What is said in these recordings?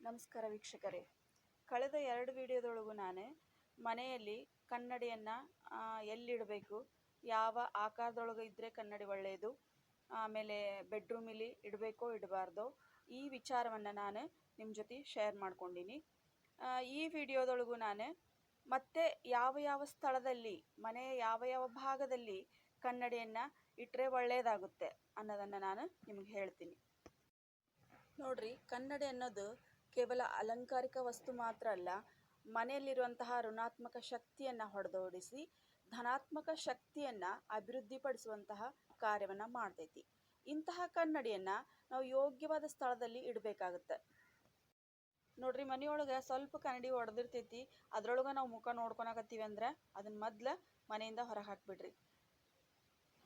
ನಮಸ್ಕಾರ ವೀಕ್ಷಕರೇ. ಕಳೆದ ಎರಡು ವಿಡಿಯೋದೊಳಗೂ ನಾನು ಮನೆಯಲ್ಲಿ ಕನ್ನಡಿಯನ್ನು ಎಲ್ಲಿಡಬೇಕು, ಯಾವ ಆಕಾರದೊಳಗೆ ಇದ್ದರೆ ಕನ್ನಡಿ ಒಳ್ಳೆಯದು ಆಮೇಲೆ ಬೆಡ್ರೂಮಲ್ಲಿ ಇಡಬೇಕೋ ಇಡಬಾರ್ದೋ ಈ ವಿಚಾರವನ್ನು ನಾನು ನಿಮ್ಮ ಜೊತೆ ಶೇರ್ ಮಾಡ್ಕೊಂಡೀನಿ. ಈ ವಿಡಿಯೋದೊಳಗೂ ನಾನು ಮತ್ತೆ ಯಾವ ಯಾವ ಸ್ಥಳದಲ್ಲಿ ಮನೆಯ ಯಾವ ಯಾವ ಭಾಗದಲ್ಲಿ ಕನ್ನಡಿಯನ್ನು ಇಟ್ಟರೆ ಒಳ್ಳೆಯದಾಗುತ್ತೆ ಅನ್ನೋದನ್ನು ನಾನು ನಿಮಗೆ ಹೇಳ್ತೀನಿ. ನೋಡ್ರಿ, ಕನ್ನಡಿ ಅನ್ನೋದು ಕೇವಲ ಅಲಂಕಾರಿಕ ವಸ್ತು ಮಾತ್ರ ಅಲ್ಲ, ಮನೆಯಲ್ಲಿರುವಂತಹ ಋಣಾತ್ಮಕ ಶಕ್ತಿಯನ್ನು ಹೊಡೆದೋಡಿಸಿ, ಧನಾತ್ಮಕ ಶಕ್ತಿಯನ್ನು ಅಭಿವೃದ್ಧಿಪಡಿಸುವಂತಹ ಕಾರ್ಯವನ್ನು ಮಾಡ್ತೈತಿ. ಇಂತಹ ಕನ್ನಡಿಯನ್ನು ನಾವು ಯೋಗ್ಯವಾದ ಸ್ಥಳದಲ್ಲಿ ಇಡಬೇಕಾಗುತ್ತೆ. ನೋಡ್ರಿ, ಮನೆಯೊಳಗೆ ಸ್ವಲ್ಪ ಕನ್ನಡಿ ಹೊಡೆದಿರ್ತೈತಿ ಅದ್ರೊಳಗೆ ನಾವು ಮುಖ ನೋಡ್ಕೊಳಕತ್ತೀವಿ ಅಂದ್ರೆ ಅದನ್ನ ಮೊದ್ಲು ಮನೆಯಿಂದ ಹೊರಗೆ ಹಾಕ್ಬಿಡ್ರಿ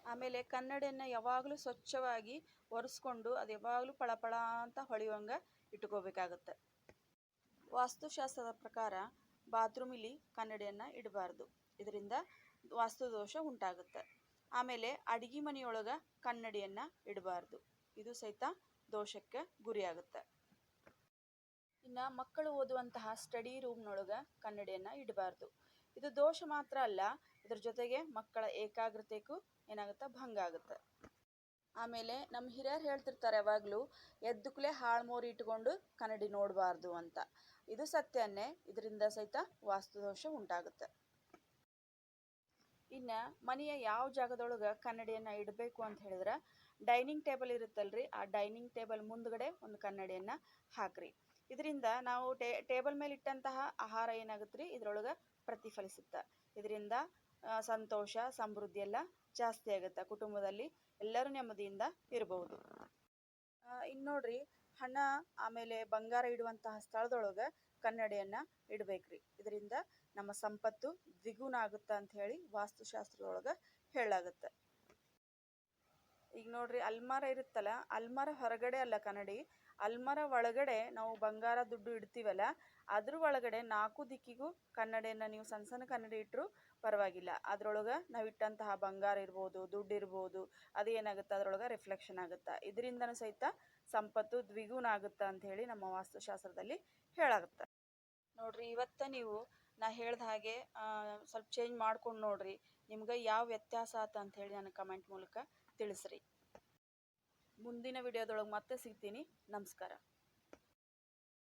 ಆಮೇಲೆ ಕನ್ನಡಿಯನ್ನು ಯಾವಾಗಲೂ ಸ್ವಚ್ಛವಾಗಿ ಒರೆಸ್ಕೊಂಡು ಅದು ಯಾವಾಗಲೂ ಪಳಪಳ ಅಂತ ಹೊಳೆಯುವಂಗೆ ಇಟ್ಕೋಬೇಕಾಗತ್ತೆ. ವಾಸ್ತುಶಾಸ್ತ್ರದ ಪ್ರಕಾರ ಬಾತ್ರೂಮಿಲಿ ಕನ್ನಡಿಯನ್ನು ಇಡಬಾರ್ದು. ಇದರಿಂದ ವಾಸ್ತುದೋಷ ಉಂಟಾಗುತ್ತೆ. ಆಮೇಲೆ ಅಡುಗೆ ಮನೆಯೊಳಗೆ ಕನ್ನಡಿಯನ್ನು ಇಡಬಾರ್ದು. ಇದು ಸಹಿತ ದೋಷಕ್ಕೆ ಗುರಿಯಾಗುತ್ತೆ. ಇನ್ನು ಮಕ್ಕಳು ಓದುವಂತಹ ಸ್ಟಡಿ ರೂಮ್ನೊಳಗೆ ಕನ್ನಡಿಯನ್ನು ಇಡಬಾರ್ದು. ಇದು ದೋಷ ಮಾತ್ರ ಅಲ್ಲ, ಇದ್ರ ಜೊತೆಗೆ ಮಕ್ಕಳ ಏಕಾಗ್ರತೆಗೂ ಏನಾಗುತ್ತೆ ಭಂಗ ಆಗುತ್ತೆ. ಆಮೇಲೆ ನಮ್ಮ ಹಿರಿಯರು ಹೇಳ್ತಿರ್ತಾರೆ ಯಾವಾಗಲೂ ಎದ್ದುಕಲೇ ಹಾಳ್ಮೋರಿ ಇಟ್ಕೊಂಡು ಕನ್ನಡಿ ನೋಡಬಾರ್ದು ಅಂತ. ಇದು ಸತ್ಯನೇ, ಇದರಿಂದ ಸಹಿತ ವಾಸ್ತುದೋಷ ಉಂಟಾಗುತ್ತೆ. ಇನ್ನು ಮನೆಯ ಯಾವ ಜಾಗದೊಳಗೆ ಕನ್ನಡಿಯನ್ನು ಇಡಬೇಕು ಅಂತ ಹೇಳಿದ್ರೆ, ಡೈನಿಂಗ್ ಟೇಬಲ್ ಇರುತ್ತಲ್ರಿ, ಆ ಡೈನಿಂಗ್ ಟೇಬಲ್ ಮುಂದ್ಗಡೆ ಒಂದು ಕನ್ನಡಿಯನ್ನು ಹಾಕ್ರಿ. ಇದರಿಂದ ನಾವು ಟೇ, ಟೇಬಲ್ ಮೇಲೆ ಇಟ್ಟಂತಹ ಆಹಾರ ಏನಾಗುತ್ತೆ ರೀ ಇದ್ರೊಳಗೆ ಪ್ರತಿಫಲಿಸುತ್ತೆ. ಇದರಿಂದ ಸಂತೋಷ, ಸಮೃದ್ಧಿ ಎಲ್ಲ ಜಾಸ್ತಿ ಆಗುತ್ತೆ? ಕುಟುಂಬದಲ್ಲಿ ಎಲ್ಲರೂ ನೆಮ್ಮದಿಯಿಂದ ಇರಬಹುದು ಇನ್ನು ನೋಡ್ರಿ, ಹಣ ಆಮೇಲೆ ಬಂಗಾರ ಇಡುವಂತಹ ಸ್ಥಳದೊಳಗೆ ಕನ್ನಡಿಯನ್ನು ಇಡಬೇಕ್ರಿ. ಇದರಿಂದ ನಮ್ಮ ಸಂಪತ್ತು ದ್ವಿಗುಣ ಆಗುತ್ತೆ ಅಂತ ಹೇಳಿ ವಾಸ್ತುಶಾಸ್ತ್ರದೊಳಗೆ ಹೇಳಾಗುತ್ತೆ ಈಗ ನೋಡ್ರಿ ಅಲ್ಮಾರ ಇರುತ್ತಲ್ಲ, ಅಲ್ಮಾರ ಹೊರಗಡೆ ಅಲ್ಲ ಕನ್ನಡಿ, ಅಲ್ಮಾರ ಒಳಗಡೆ ನಾವು ಬಂಗಾರ ದುಡ್ಡು ಇಡ್ತೀವಲ್ಲ, ಅದ್ರ ಒಳಗಡೆ ನಾಲ್ಕು ದಿಕ್ಕಿಗೂ ಕನ್ನಡಿಯನ್ನು ನೀವು ಸಣ್ಣ ಸಣ್ಣ ಕನ್ನಡಿ ಇಟ್ಟರು ಪರವಾಗಿಲ್ಲ. ಅದ್ರೊಳಗೆ ನಾವು ಇಟ್ಟಂತಹ ಬಂಗಾರ ಇರ್ಬೋದು, ದುಡ್ಡು ಇರ್ಬೋದು, ಅದು ಏನಾಗುತ್ತೆ? ಅದ್ರೊಳಗೆ ರಿಫ್ಲೆಕ್ಷನ್ ಆಗುತ್ತೆ? ಇದರಿಂದನೂ ಸಹಿತ ಸಂಪತ್ತು ದ್ವಿಗುಣ ಆಗುತ್ತೆ ಅಂತ ಹೇಳಿ ನಮ್ಮ ವಾಸ್ತುಶಾಸ್ತ್ರದಲ್ಲಿ ಹೇಳಾಗುತ್ತೆ. ನೋಡ್ರಿ, ಇವತ್ತು ನೀವು ನಾ ಹೇಳ್ದ ಹಾಗೆ ಸ್ವಲ್ಪ ಚೇಂಜ್ ಮಾಡ್ಕೊಂಡು ನೋಡ್ರಿ, ನಿಮ್ಗೆ ಯಾವ ವ್ಯತ್ಯಾಸ ಆತ ಅಂತ ಹೇಳಿ ನನಗೆ ಕಮೆಂಟ್ ಮೂಲಕ ತಿಳಿಸ್ರಿ. ಮುಂದಿನ ವಿಡಿಯೋದೊಳಗೆ ಮತ್ತೆ ಸಿಗ್ತೀನಿ. ನಮಸ್ಕಾರ.